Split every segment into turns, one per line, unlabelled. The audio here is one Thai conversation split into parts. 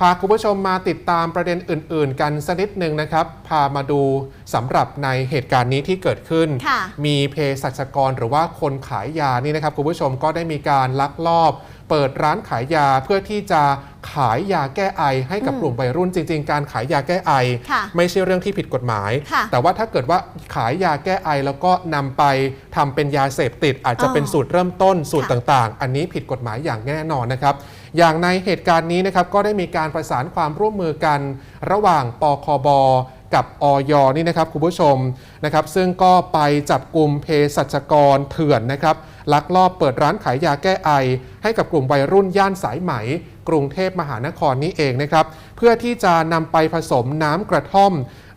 พาคุณผู้ชมมาติดตามประเด็นอื่น ๆ กันสักนิดหนึ่งนะครับ พามาดูสำหรับในเหตุการณ์นี้ที่เกิดขึ้น
ค่ะ
มีเภสัชกรหรือว่าคนขายยานี่นะครับคุณผู้ชมก็ได้มีการลักลอบ เปิดร้านขายยาเพื่อที่จะ ขายยาแก้ไอให้กับ
อืม
กลุ่มวัยรุ่นจริง ๆ การขายยาแก้ไอ
ค่ะ
ไม่ใช่เรื่องที่ผิดกฎหมาย
ค่ะ
แต่ว่าถ้าเกิดว่าขายยาแก้ไอแล้วก็นำไปทำเป็นยาเสพติด อาจจะ
อ๋อ
เป็นสูตรเริ่มต้นสูตร
ค่ะ
ต่างๆ อันนี้ผิดกฎหมายอย่างแน่นอนนะครับอย่างในเหตุการณ์นี้นะครับก็ได้มีการประสานความร่วมมือกัน ระหว่างปคบกับออยนี่นะครับคุณผู้ชมนะครับซึ่งก็ไปจับกลุ่มเภสัชกรเถื่อนนะครับลักลอบเปิดร้านขายยาแก้ไอ ให้กับกลุ่มวัยรุ่นย่านสายไหม กรุงเทพมหานครนี้เองนะครับ เพื่อที่จะนำไปผสมน้ำกระท่อม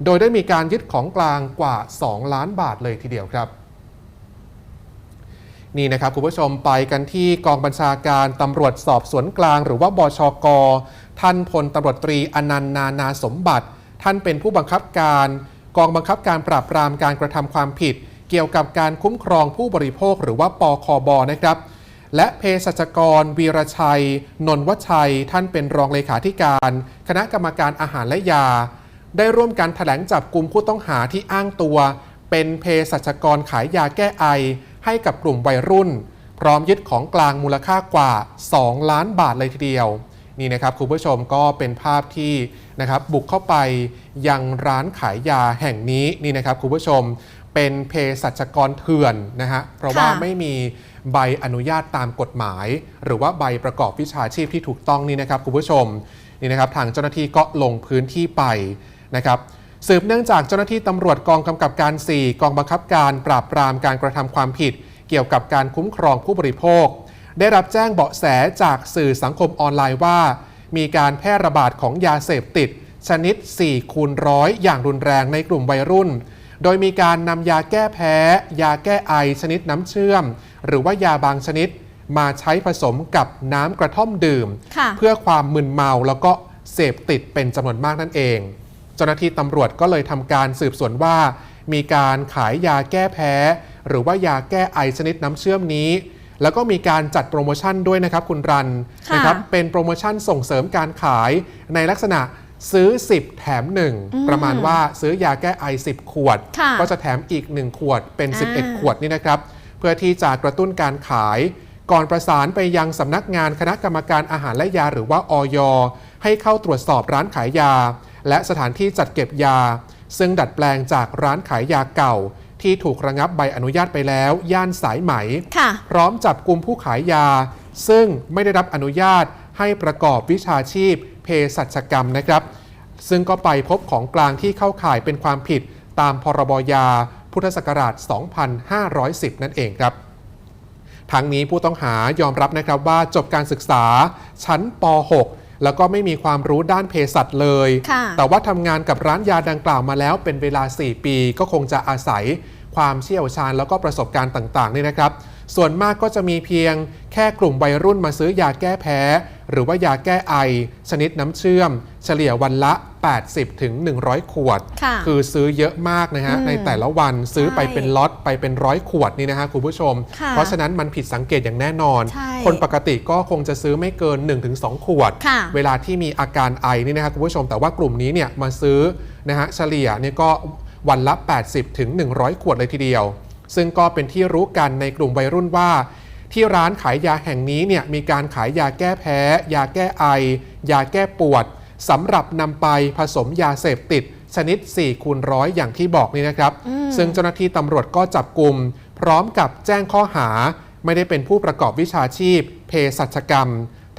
โดยได้มีการยึดของกลางกว่า 2 ล้านบาทเลยทีเดียวครับนี่นะครับคุณผู้ชมไปกันที่กองบัญชาการตำรวจสอบสวนกลาง หรือว่าบชก ท่านพลตำรวจตรีอนันต์นานาสมบัติ ท่านเป็นผู้บังคับการ กองบังคับการปราบปรามการกระทำความผิด เกี่ยวกับการคุ้มครองผู้บริโภคหรือว่าปคบนะครับ และเภสัชกร วีรชัย นนวชัย ท่านเป็นรองเลขาธิการ คณะกรรมการอาหารและยา ได้ร่วมกันแถลงจับกลุ่มผู้ต้องหาที่อ้างตัว เป็นเภสัชกรขายยาแก้ไอ ให้กับกลุ่มวัยรุ่น พร้อมยึดของกลางมูลค่ากว่า 2 ล้านบาทเลยทีเดียว นี่นะครับคุณผู้ชมก็เป็นภาพที่นะครับบุกเข้าไปยังร้านขายยาแห่งนี้นี่นะครับคุณผู้ชม เป็นเภสัชกรเถื่อนนะฮะเพราะว่า
ค่ะ
ไม่มีใบอนุญาตตามกฎหมาย หรือว่าใบประกอบวิชาชีพที่ถูกต้องนี่นะครับคุณผู้ชมนี่นะครับทางเจ้าหน้าที่ก็ลงพื้นที่ไปนะครับสืบเนื่องจากเจ้าหน้าที่ตำรวจกองกำกับการ 4 กองบังคับการปราบปรามการกระทำความผิด เกี่ยวกับการคุ้มครองผู้บริโภค ได้รับแจ้งเบาะแสจากสื่อสังคมออนไลน์ว่า มีการแพร่ระบาดของยาเสพติด ชนิด4คูณร้อยอย่างรุนแรงในกลุ่มวัยรุ่น โดยมีการนำยาแก้แพ้ ยาแก้ไอชนิดน้ำเชื่อม หรือว่ายาบางชนิดมาใช้ผสมกับน้ำกระท่อมดื่ม
ค่ะ
เพื่อความมึนเมาแล้วก็เสพติดเป็นจำนวนมากนั่นเอง เจ้าหน้าที่ตำรวจก็เลยทำการสืบสวนว่า มีการขายยาแก้แพ้ หรือว่ายาแก้ไอชนิดน้ำเชื่อมนี้ แล้วก็มีการจัดโปรโมชั่นด้วยนะครับคุณรัน
ค่ะ
นะครับเป็นโปรโมชั่นส่งเสริมการขายในลักษณะ ซื้อ 10 แถม 1 ประมาณว่าซื้อยาแก้ไอ 10 ขวด
ค่ะ
ก็จะแถมอีก 1 ขวดเป็น
อ่า
11 ขวดนี่นะครับ เพื่อที่จะกระตุ้นการขาย ก่อนประสานไปยังสำนักงานคณะกรรมการอาหารและยาหรือว่าออยให้เข้าตรวจสอบร้านขายยา และสถานที่จัดเก็บยา ซึ่งดัดแปลงจากร้านขายยาเก่า ที่ถูกระงับใบอนุญาตไปแล้ว ย่านสายไหม
ค่ะ
พร้อมจับกลุ่มผู้ขายยา ซึ่งไม่ได้รับอนุญาตให้ประกอบวิชาชีพ เภสัชกรรมนะครับ ซึ่งก็ไปพบของกลางที่เข้าข่ายเป็นความผิดตามพรบยาพุทธศักราช 2510 นั่นเองครับ ทั้งนี้ผู้ต้องหายอมรับนะครับว่าจบการศึกษาชั้นป .6 แล้วก็ไม่มีความรู้ด้านเภสัชเลย
ค่ะ
แต่ว่าทำงานกับร้านยาดังกล่าวมาแล้วเป็นเวลา 4 ปี ก็คงจะอาศัยความเชี่ยวชาญแล้วก็ประสบการณ์ต่างๆนี่นะครับ ส่วนมากก็จะมีเพียงแค่กลุ่มวัยรุ่นมาซื้อยาแก้แพ้ หรือว่ายาแก้ไอ ชนิดน้ำเชื่อม เฉลี่ยวันละ 80ถึง100 ขวด
ค่ะ
คือซื้อเยอะมากนะฮะ
อืม
ในแต่ละวันซื้อไป
ใช่
เป็นล็อตไปเป็นร้อยขวดนี่นะฮะคุณผู้ชม
ค่ะ
เพราะฉะนั้นมันผิดสังเกตอย่างแน่นอน
ใช่
คนปกติก็คงจะซื้อไม่เกิน 1-2 ขวด
ค่ะ
เวลาที่มีอาการไอนี่นะครับคุณผู้ชม แต่ว่ากลุ่มนี้เนี่ยมาซื้อนะฮะเฉลี่ยเนี่ยก็วันละ 80ถึง100 ขวดเลยทีเดียว ซึ่งก็เป็นที่รู้กันในกลุ่มวัยรุ่นว่า ที่ร้านขายยาแห่งนี้เนี่ยมีการขายยาแก้แพ้ ยาแก้ไอ ยาแก้ปวดสำหรับนำไปผสมยาเสพติด ชนิด4คูณร้อยอย่างที่บอกนี่นะครับ
อืม
ซึ่งเจ้าหน้าที่ตำรวจก็จับกลุ่ม พร้อมกับแจ้งข้อหา ไม่ได้เป็นผู้ประกอบวิชาชีพ เภสัชกรรม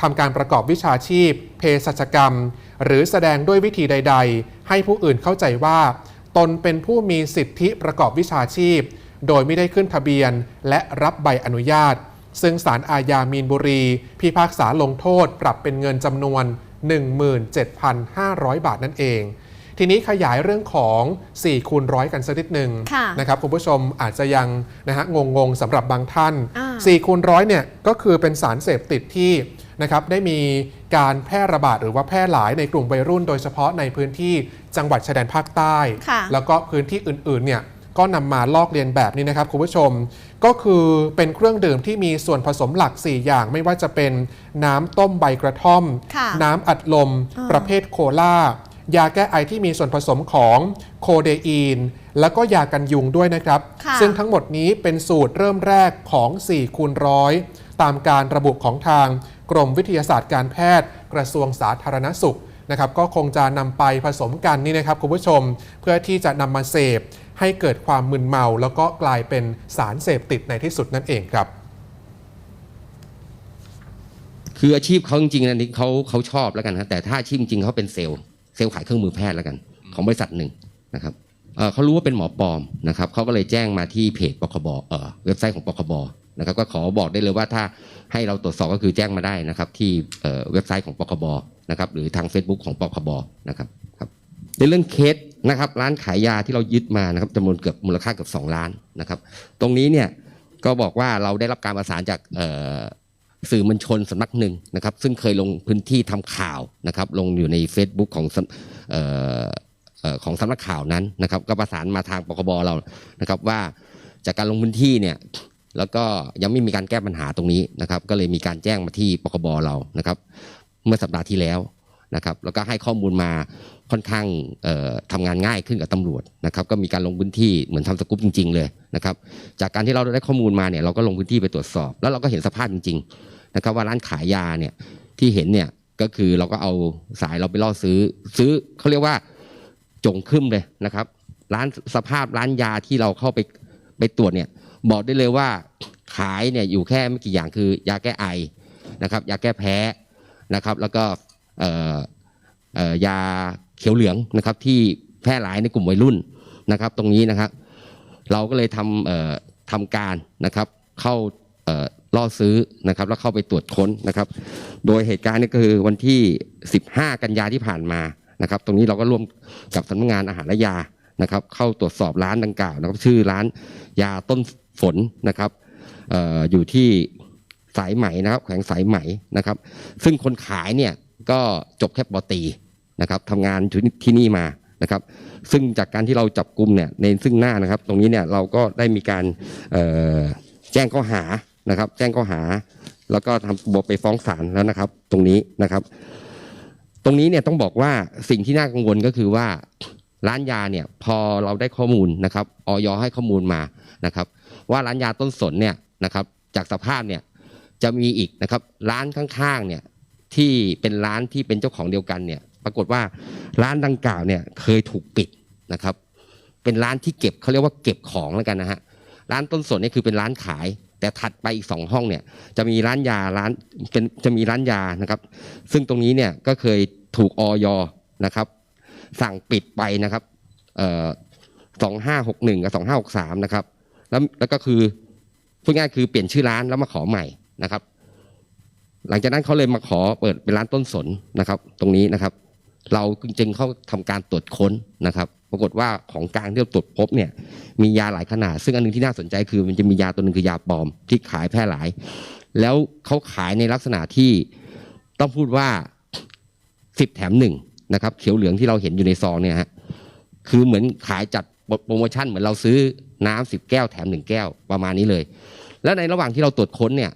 ทำการประกอบวิชาชีพ เภสัชกรรม หรือแสดงด้วยวิธีใด ๆ ให้ผู้อื่นเข้าใจว่า ตนเป็นผู้มีสิทธิประกอบวิชาชีพ โดยไม่ได้ขึ้นทะเบียนและรับใบอนุญาต ซึ่งศาลอาญามีนบุรี พิพากษาลงโทษปรับเป็นเงินจำนวน 17,500 บาทนั่นเอง ทีนี้ขยายเรื่องของ4คูณร้อยกันสักนิดหนึ่ง
ค่ะ
นะครับคุณผู้ชมอาจจะยังนะฮะงงๆสำหรับบางท่าน
อ่า
4คูณร้อยเนี่ยก็คือเป็นสารเสพติดที่นะครับได้มีการแพร่ระบาดหรือว่าแพร่หลายในกลุ่มวัยรุ่น โดยเฉพาะในพื้นที่จังหวัดชายแดนภาคใต้
ค่ะ
แล้วก็พื้นที่อื่นๆเนี่ย ก็นำมาลอกเลียนแบบนี้นะครับคุณผู้ชม ก็คือเป็นเครื่องดื่มที่มีส่วนผสมหลัก 4 อย่าง ไม่ว่าจะเป็นน้ำต้มใบกระท่อม
ค่ะ
น้ำอัดลม
อ่า
ประเภทโคลายาแก้ไอที่มีส่วนผสมของโคเดอีน แล้วก็ยากันยุงด้วยนะครับ
ค่ะ
ซึ่งทั้งหมดนี้เป็นสูตรเริ่มแรกของ4คูณร้อยตามการระบุของทางกรมวิทยาศาสตร์การแพทย์ กระทรวงสาธารณสุขนะครับ ก็คงจะนำไปผสมกันนี่นะครับคุณผู้ชม เพื่อที่จะนำมาเสพ ให้เกิดความมึนเมา แล้วก็กลายเป็นสารเสพติดในที่สุดนั่นเองครับ
คืออาชีพเขาจริงๆอันนี้เขาเขาชอบแล้วกันนะแต่ถ้าอาชีพจริงเขาเป็นเซลล์เซลล์ขายเครื่องมือแพทย์แล้วกัน ของบริษัทหนึ่งนะครับเขารู้ว่าเป็นหมอปลอมนะครับเขาก็เลยแจ้งมาที่เพจปคบเอ่อเว็บไซต์ของปคบนะครับก็ขอบอกได้เลยว่าถ้าให้เราตรวจสอบก็คือแจ้งมาได้นะครับ ที่เอ่อเว็บไซต์ของปคบนะครับหรือทาง Facebook ของปคบนะครับครับในเรื่องเคส นะครับร้านขายยาที่เรายึดมานะครับจำนวนเกือบมูลค่าเกือบ2ล้านนะครับ ตรงนี้เนี่ยก็บอกว่าเราได้รับการประสานจากสื่อมวลชนสำนักหนึ่งนะครับ ซึ่งเคยลงพื้นที่ทำข่าวนะครับ ลงอยู่ใน Facebook ของออของสำนักข่าวนั้นนะครับ ก็ประสานมาทางปคบเรานะครับว่าจากการลงพื้นที่เนี่ยแล้วก็ยังไม่มีการแก้ปัญหาตรงนี้นะครับ ก็เลยมีการแจ้งมาที่ปคบเรานะครับ เมื่อสัปดาห์ที่แล้ว นะครับแล้วก็ให้ข้อมูลมาค่อนข้างเอ่อทำงานง่ายขึ้นกับตำรวจนะครับก็มีการลงพื้นที่เหมือนทำสกู๊ปจริง ๆ เลยนะครับจากการที่เราได้ข้อมูลมาเนี่ยเราก็ลงพื้นที่ไปตรวจสอบ แล้วเราก็เห็นสภาพจริงๆนะครับว่าร้านขายยาเนี่ยที่เห็นเนี่ยก็คือเราก็เอาสายเราไปล่อซื้อ ซื้อเขาเรียกว่าจงครึ่มเลยนะครับ ร้านสภาพร้านยาที่เราเข้าไปไปตรวจเนี่ยบอกได้เลยว่าขายเนี่ยอยู่แค่ไม่กี่อย่างคือยาแก้ไอนะครับยาแก้แพ้นะครับ แล้วก็ ยาเขียวเหลืองนะครับ ที่แพร่หลายในกลุ่มวัยรุ่นนะครับ ตรงนี้นะครับ เราก็เลยทำทำการนะครับ เข้าล่อซื้อนะครับ แล้วเข้าไปตรวจค้นนะครับ โดยเหตุการณ์นี้ก็คือวันที่ 15 กันยาที่ผ่านมานะครับ ตรงนี้เราก็ร่วมกับสำนักงานอาหารและยานะครับ เข้าตรวจสอบร้านดังกล่าวนะครับ ชื่อร้านยาต้นฝนนะครับออยู่ที่สายไหมนะครับ แขวงสายไหมนะครับ ซึ่งคนขายเนี่ย ก็จบแค่ปตีนะครับทำงานที่นี่มานะครับ ซึ่งจากการที่เราจับกลุ่มเนี่ยในซึ่งหน้านะครับ ตรงนี้เนี่ยเราก็ได้มีการแจ้งข้อหานะครับ แจ้งข้อหา แล้วก็ทำบทไปฟ้องศาลแล้วนะครับ ตรงนี้นะครับ ตรงนี้เนี่ยต้องบอกว่าสิ่งที่น่ากังวลก็คือว่าร้านยาเนี่ยพอเราได้ข้อมูลนะครับออยให้ข้อมูลมานะครับ ว่าร้านยาต้นสนเนี่ยนะครับ จากสภาพเนี่ยจะมีอีกนะครับ ร้านข้างๆเนี่ย ที่เป็นร้านที่เป็นเจ้าของเดียวกันเนี่ยปรากฏว่าร้านดังกล่าวเนี่ยเคยถูกปิดนะครับ เป็นร้านที่เก็บเขาเรียกว่าเก็บของแล้วกันนะฮะร้านต้นสนนี่คือเป็นร้านขาย แต่ถัดไปอีกสองห้องเนี่ยจะมีร้านยาร้านเป็นจะมีร้านยานะครับ ซึ่งตรงนี้เนี่ยก็เคยถูกออยนะครับ สั่งปิดไปนะครับสองห้าหกหนึ่งกับสองห้าหกสามนะครับแล้วแล้วก็คือพูดง่ายคือเปลี่ยนชื่อร้านแล้วมาขอใหม่นะครับ หลังจากนั้นเขาเลยมาขอเปิดเป็นร้านต้นสนนะครับ ตรงนี้นะครับ เราจึงเข้าทำการตรวจค้นนะครับ ปรากฏว่าของกลางที่เราตรวจพบเนี่ยมียาหลายขนาด ซึ่งอันหนึงที่น่าสนใจคือมันจะมียาตัวหนึ่งคือยาปลอมที่ขายแพร่หลาย แล้วเขาขายในลักษณะที่ต้องพูดว่าสิบแถมหนึ่งนะครับ เขียวเหลืองที่เราเห็นอยู่ในซองเนี่ยฮะคือเหมือนขายจัดโปรโมชั่นเหมือนเราซื้อน้ำสิบแก้วแถมหนึ่งแก้วประมาณนี้เลย แล้วในระหว่างที่เราตรวจค้นเนี่ย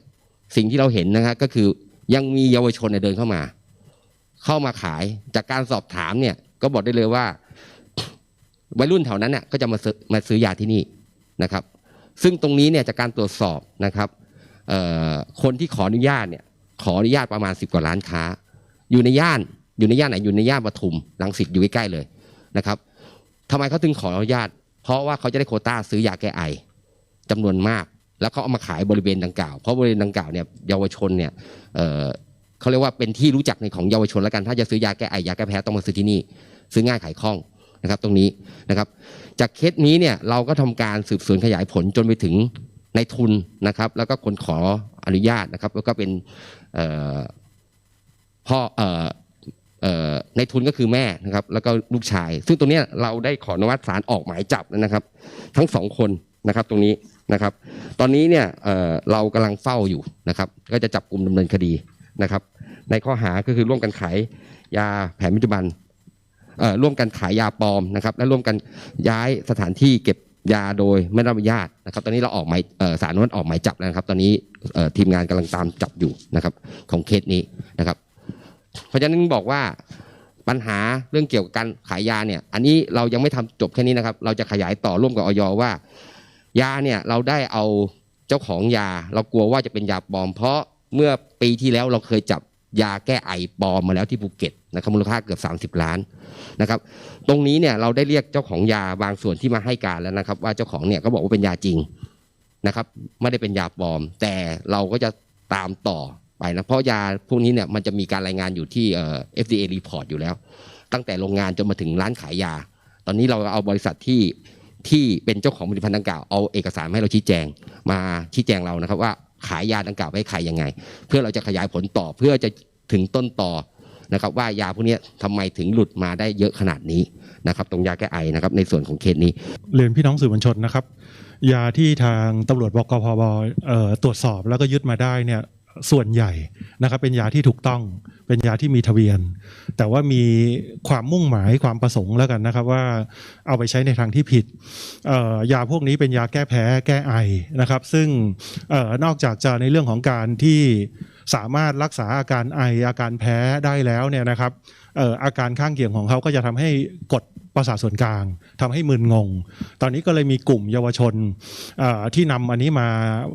สิ่งที่เราเห็นนะฮะก็คือยังมีเยาวชนเดินเข้ามา เข้ามาขายจากการสอบถามเนี่ยก็บอกได้เลยว่า วัยรุ่นแถวนั้นเนี่ยก็จะมาซื้อมาซื้อยาที่นี่นะครับ ซึ่งตรงนี้เนี่ยจากการตรวจสอบนะครับคนที่ขออนุญาตเนี่ยขออนุญาตประมาณสิบกว่าร้านค้า อยู่ในย่านอยู่ในย่านไหนอยู่ในย่านปทุมรังสิตอยู่ใกล้ๆเลยนะครับทำไมเขาถึงขออนุญาต เพราะว่าเขาจะได้โคต้าซื้อยาแก้ไอจำนวนมาก แล้วเขาเอามาขายบริเวณดังกล่าว เพราะบริเวณดังกล่าวเนี่ยเยาวชนเนี่ยเเขาเรียกว่าเป็นที่รู้จักในของเยาวชนแล้วกัน ถ้าจะซื้อยาแก้ไอยาแก้แพ้ต้องมาซื้อที่นี่ ซื้อง่ายขายคล่องนะครับ ตรงนี้นะครับ จากเคสนี้เนี่ยเราก็ทำการสืบสวนขยายผลจนไปถึงในทุนนะครับ แล้วก็คนขออนุญาตนะครับ แล้วก็เป็นพ่อในทุนก็คือแม่นะครับ แล้วก็ลูกชาย ซึ่งตรงนี้เราได้ขออนุมัติศาลออกหมายจับนะครับ ทั้งสองคนนะครับ ตรงนี้ นะครับ ตอนนี้เนี่ยเเรากำลังเฝ้าอยู่นะครับ ก็จะจับกลุ่มดำเนินคดีนะครับ ในข้อหาก็คือร่วมกันขายยาแผนปัจจุบันร่วมกันขายยาปลอมนะครับ และร่วมกันย้ายสถานที่เก็บยาโดยไม่ได้รับอนุญาตนะครับ ตอนนี้เราออกหมายสารนั้นออกหมายจับแล้วนะครับ ตอนนี้ทีมงานกำลังตามจับอยู่นะครับของเคสนี้นะครับ เพราะฉะนั้นบอกว่าปัญหาเรื่องเกี่ยวกับการขายยาเนี่ย อันนี้เรายังไม่ทำจบแค่นี้นะครับ เราจะขยายต่อร่วมกับออยว่า ยาเนี่ยเราได้เอาเจ้าของยา เรากลัวว่าจะเป็นยาปลอม เพราะเมื่อปีที่แล้วเราเคยจับยาแก้ไอปลอมมาแล้วที่ภูเก็ตนะครับมูลค่าเกือบ 30 ล้านนะครับ ตรงนี้เนี่ยเราได้เรียกเจ้าของยาบางส่วนที่มาให้การแล้วนะครับ ว่าเจ้าของเนี่ยก็บอกว่าเป็นยาจริงนะครับ ไม่ได้เป็นยาปลอม แต่เราก็จะตามต่อไปนะเพราะยาพวกนี้เนี่ยมันจะมีการรายงานอยู่ที่เอ่อ FDA report อยู่แล้ว ตั้งแต่โรงงานจนมาถึงร้านขายยา ตอนนี้เราเอาบริษัทที่ ที่เป็นเจ้าของผลิตภัณฑ์ดังกล่าวเอาเอกสารให้เราชี้แจงมาชี้แจงเรานะครับ ว่าขายยาดังกล่าวไปให้ใครยังไง เพื่อเราจะขยายผลต่อเพื่อจะถึงต้นต่อนะครับ ว่ายาพวกนี้ทำไมถึงหลุดมาได้เยอะขนาดนี้นะครับ ตรงยาแก้ไอนะครับในส่วนของเคสนี้
เรียนพี่น้องสื่อมวลชนนะครับ ยาที่ทางตำรวจบกพบตรวจสอบแล้วก็ยึดมาได้เนี่ย ส่วนใหญ่นะครับเป็นยาที่ถูกต้องเป็นยาที่มีทะเบียน แต่ว่ามีความมุ่งหมายความประสงค์แล้วกันนะครับว่าเอาไปใช้ในทางที่ผิดยาพวกนี้เป็นยาแก้แพ้แก้ไอนะครับ ซึ่งออนอกจากจะในเรื่องของการที่สามารถรักษาอาการไออาการแพ้ได้แล้วเนี่ยนะครับ อาการข้างเคียงของเขาก็จะทำให้กดประสาทส่วนกลางทำให้มึนงง ตอนนี้ก็เลยมีกลุ่มเยาวชนที่นำอันนี้มา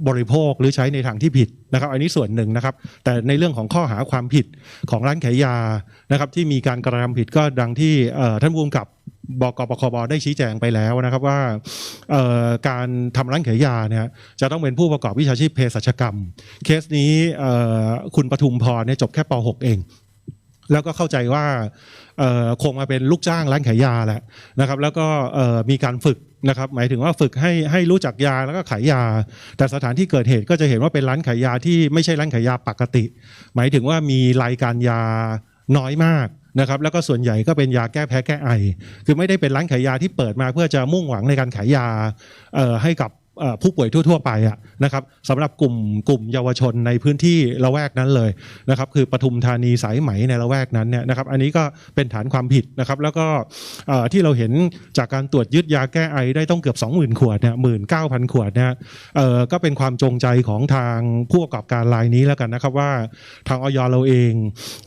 บริโภคหรือใช้ในทางที่ผิดนะครับ อันนี้ส่วนหนึ่งนะครับ แต่ในเรื่องของข้อหาความผิดของร้านขายยานะครับ ที่มีการกระทำผิดก็ดังที่ท่านผู้กำกับบกปคบได้ชี้แจงไปแล้วนะครับว่าการทำร้านขายยาเนี่ยจะต้องเป็นผู้ประกอบวิชาชีพเภสัชกรรม เคสนี้คุณปทุมพรเนี่ยจบแค่ป .6 เอง แล้วก็เข้าใจว่าคงมาเป็นลูกจ้างร้านขายยาแหละนะครับ แล้วก็มีการฝึกนะครับหมายถึงว่าฝึกให้ให้รู้จักยาแล้วก็ขายยา แต่สถานที่เกิดเหตุก็จะเห็นว่าเป็นร้านขายยาที่ไม่ใช่ร้านขายยาปกติ หมายถึงว่ามีรายการยาน้อยมากนะครับแล้วก็ส่วนใหญ่ก็เป็นยาแก้แพ้แก้ไอ คือไม่ได้เป็นร้านขายยาที่เปิดมาเพื่อจะมุ่งหวังในการขายยาให้กับ ผู้ป่วยทั่ว ๆ ไปอะนะครับสำหรับกลุ่มกลุ่มเยาวชนในพื้นที่ละแวกนั้นเลยนะครับคือปทุมธานีสายไหมในละแวกนั้นเนี่ยนะครับอันนี้ก็เป็นฐานความผิดนะครับแล้วก็ที่เราเห็นจากการตรวจยึดยาแก้ไอได้ต้องเกือบ 20,000 ขวดเนี่ยหมื่นเก้าพันขวดเนี่ยก็เป็นความจงใจของทางผู้ประกอบการรายนี้แล้วกันนะครับว่าทางออยเราเอง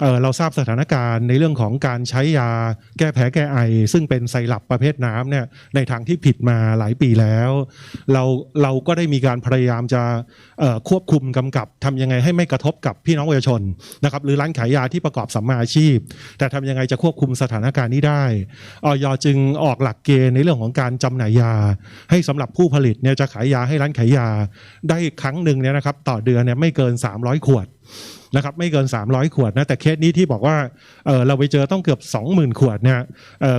เออเราทราบสถานการณ์ในเรื่องของการใช้ยาแก้แพ้แก้ไอ ซึ่งเป็นไซรัปประเภทน้ำเนี่ยในทางที่ผิดมาหลายปีแล้ว เราเราก็ได้มีการพยายามจะควบคุมกำกับทำยังไงให้ไม่กระทบกับพี่น้องประชาชนนะครับหรือร้านขายยาที่ประกอบสัมมาอาชีพ แต่ทำยังไงจะควบคุมสถานการณ์นี้ได้ออยจึงออกหลักเกณฑ์ในเรื่องของการจำหน่ายยา ให้สำหรับผู้ผลิตเนี่ยจะขายยาให้ร้านขายยา ได้ครั้งหนึ่งเนี่ยนะครับต่อเดือนเนี่ยไม่เกิน 300 ขวด นะครับไม่เกิน 300 ขวดนะแต่เคสนี้ที่บอกว่าเเราไปเจอต้องเกือบ 20,000 ขวดเนี่ย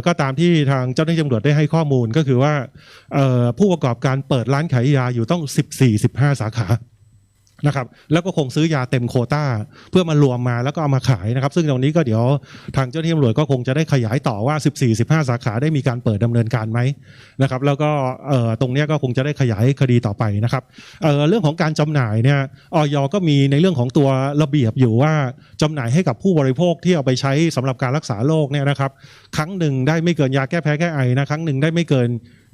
ก็ตามที่ทางเจ้าหน้าที่ตำรวจได้ให้ข้อมูลก็คือว่าผู้ประกอบการเปิดร้านขายยาอยู่ต้อง 14-15 สาขา นะครับแล้วก็คงซื้อยาเต็มโคต้า เพื่อมารวมมาแล้วก็เอามาขายนะครับ ซึ่งตรงนี้ก็เดี๋ยวทางเจ้าหน้าที่ตำรวจก็คงจะได้ขยายต่อว่า 14-15 สาขาได้มีการเปิดดำเนินการไหมนะครับแล้วก็ตรงนี้ก็คงจะได้ขยายคดีต่อไปนะครับเเรื่องของการจำหน่ายเนี่ยออยก็มีในเรื่องของตัวระเบียบอยู่ว่าจำหน่ายให้กับผู้บริโภคที่เอาไปใช้สำหรับการรักษาโรคเนี่ยนะครับครั้งหนึ่งได้ไม่เกินยาแก้แพ้แก้ไอนะครั้งหนึ่งได้ไม่เกิน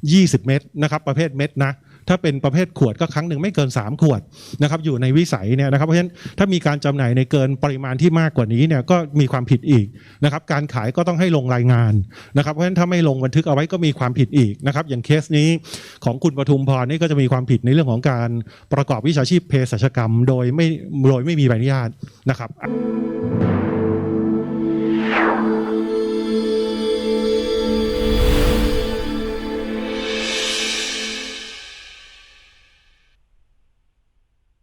20 เม็ดนะครับประเภทเม็ดนะ ถ้าเป็นประเภทขวดก็ครั้งหนึ่งไม่เกิน 3 ขวดนะครับอยู่ในวิสัยเนี่ยนะครับเพราะฉะนั้นถ้ามีการจำหน่ายในเกินปริมาณที่มากกว่านี้เนี่ยก็มีความผิดอีกนะครับการขายก็ต้องให้ลงรายงานนะครับเพราะฉะนั้นถ้าไม่ลงบันทึกเอาไว้ก็มีความผิดอีกนะครับอย่างเคสนี้ของคุณปทุมพรนี่ก็จะมีความผิดในเรื่องของการประกอบวิชาชีพเภสัชกรรม โดยไม่โดยไม่มีใบอนุญาตนะครับ